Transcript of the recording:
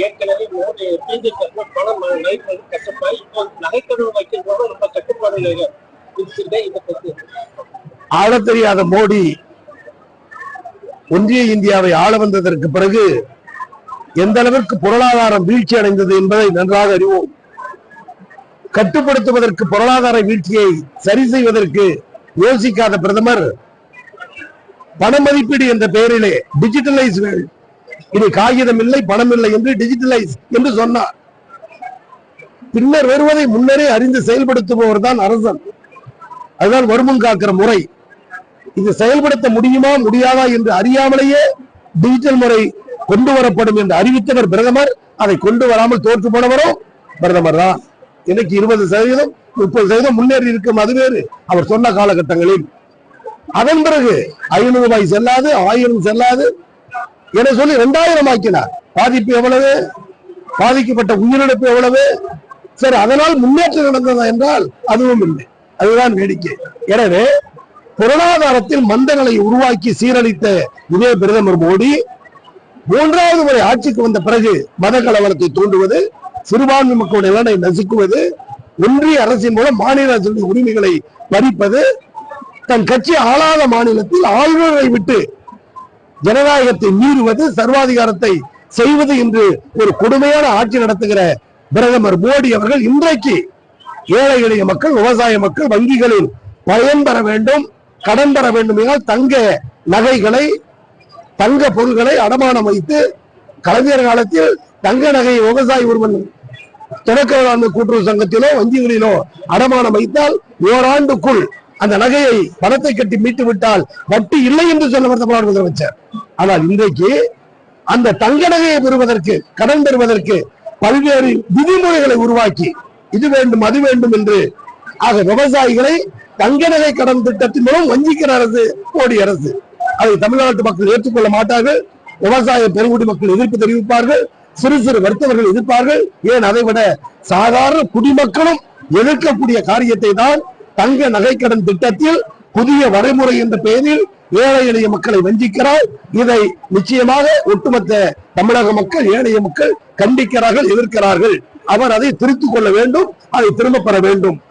ஏற்கனவே மோடி பிஜேபி பணம் நகைப்பது கஷ்டப்பாய் இப்போ நகைக்கடன் வைக்கிறதோட ரொம்ப கட்டுப்பாடு விதிச்சிருக்க தெரியாத மோடி ஒன்றிய இந்தியாவை ஆள வந்ததற்கு பிறகு எந்த அளவிற்கு பொருளாதாரம் வீழ்ச்சி அடைந்தது என்பதை நன்றாக அறிவோம். கட்டுப்படுத்துவதற்கு பொருளாதார வீழ்ச்சியை சரி செய்வதற்கு யோசிக்காத பிரதமர் பண மதிப்பீடு என்ற பெயரிலே டிஜிட்டலைஸ் இது காகிதம் இல்லை பணம் இல்லை என்று டிஜிட்டலைஸ் என்று சொன்னார். பின்னர் வருவதை முன்னரே அறிந்து செயல்படுத்துபவர் தான் அரசன். அதுதான் வருமுன் காக்கிற முறை. இது செயல்படுத்த முடியுமா முடியாதா என்று அறியாமலேயே டிஜிட்டல் முறை கொண்டு வரப்படும் என்று அறிவித்தவர் பிரதமர். அதை கொண்டு வராமல் தோற்று போனவரும் பிரதமர் தான். இன்னைக்கு இருபது சதவீதம் முப்பது சதவீதம் முன்னேறி இருக்கும் அது வேறு. அவர் சொன்ன காலகட்டங்களில். அதன் பிறகு ஐநூறு ரூபாய் செல்லாது ஆயிரம் செல்லாது என சொல்லி இரண்டாயிரம் ஆக்கினார். பாதிப்பு எவ்வளவு? பாதிக்கப்பட்ட உயிரிழப்பு எவ்வளவு? சரி அதனால் முன்னேற்றம் நடந்ததா என்றால் அதுவும் இல்லை. அதுதான் வேடிக்கை. எனவே பொருளாதாரத்தில் மந்தங்களை உருவாக்கி சீரழித்த இதே பிரதமர் மோடி மூன்றாவது முறை ஆட்சிக்கு வந்த பிறகு மத கலவரத்தை தூண்டுவது சிறுபான்மை மக்களுடைய நலனை நசுக்குவது ஒன்றிய அரசின் மூலம் மாநில அரசின் உரிமைகளை பறிப்பது தன் கட்சி ஆளாத மாநிலத்தில் ஆளுநரை விட்டு ஜனநாயகத்தை மீறுவது சர்வாதிகாரத்தை செய்வது என்று ஒரு கொடுமையான ஆட்சி நடத்துகிற பிரதமர் மோடி அவர்கள் இன்றைக்கு ஏழை எளிய மக்கள் விவசாய மக்கள் வங்கிகளில் பயன் பெற வேண்டும் கடன் பெற வேண்டும் என்றால் தங்க நகைகளை தங்க பொருள்களை அடமானம் வைத்து கலைஞர் காலத்தில் தங்க நகை விவசாயி ஒருவன் தொடக்க வேளாண்மை கூட்டுறவு சங்கத்திலோ வங்கிகளிலோ அடமானம் வைத்தால் ஓராண்டுக்குள் அந்த நகையை பணத்தை கட்டி மீட்டு விட்டால் வட்டி இல்லை என்று சொல்ல தமிழ்நாடு முதலமைச்சர். ஆனால் இன்றைக்கு அந்த தங்க நகையை பெறுவதற்கு கடன் பெறுவதற்கு பல்வேறு விதிமுறைகளை உருவாக்கி இது வேண்டும் அது வேண்டும் என்று ஆக விவசாயிகளை தங்க நகை கடன் திட்டத்தின் மூலம் வஞ்சிக்கிற அரசு மோடி அரசு. அதை தமிழ்நாட்டு மக்கள் ஏற்றுக்கொள்ள மாட்டார்கள். விவசாய பெருங்குடி மக்கள் எதிர்ப்பு தெரிவிப்பார்கள். சிறு சிறு வர்த்தகர்கள் எதிர்ப்பார்கள். ஏன் அதை விட சாதாரண குடிமக்களும் எதிர்க்கக்கூடிய காரியத்தை தான் தங்க நகைக்கடன் திட்டத்தில் புதிய வரைமுறை என்ற பெயரில் ஏழை எளிய மக்களை வஞ்சிக்கிறார். இதை நிச்சயமாக ஒட்டுமொத்த தமிழக மக்கள் ஏழைய மக்கள் கண்டிக்கிறார்கள் எதிர்க்கிறார்கள். அவர் அதை திருத்திக் கொள்ள வேண்டும் அதை திரும்ப பெற வேண்டும்.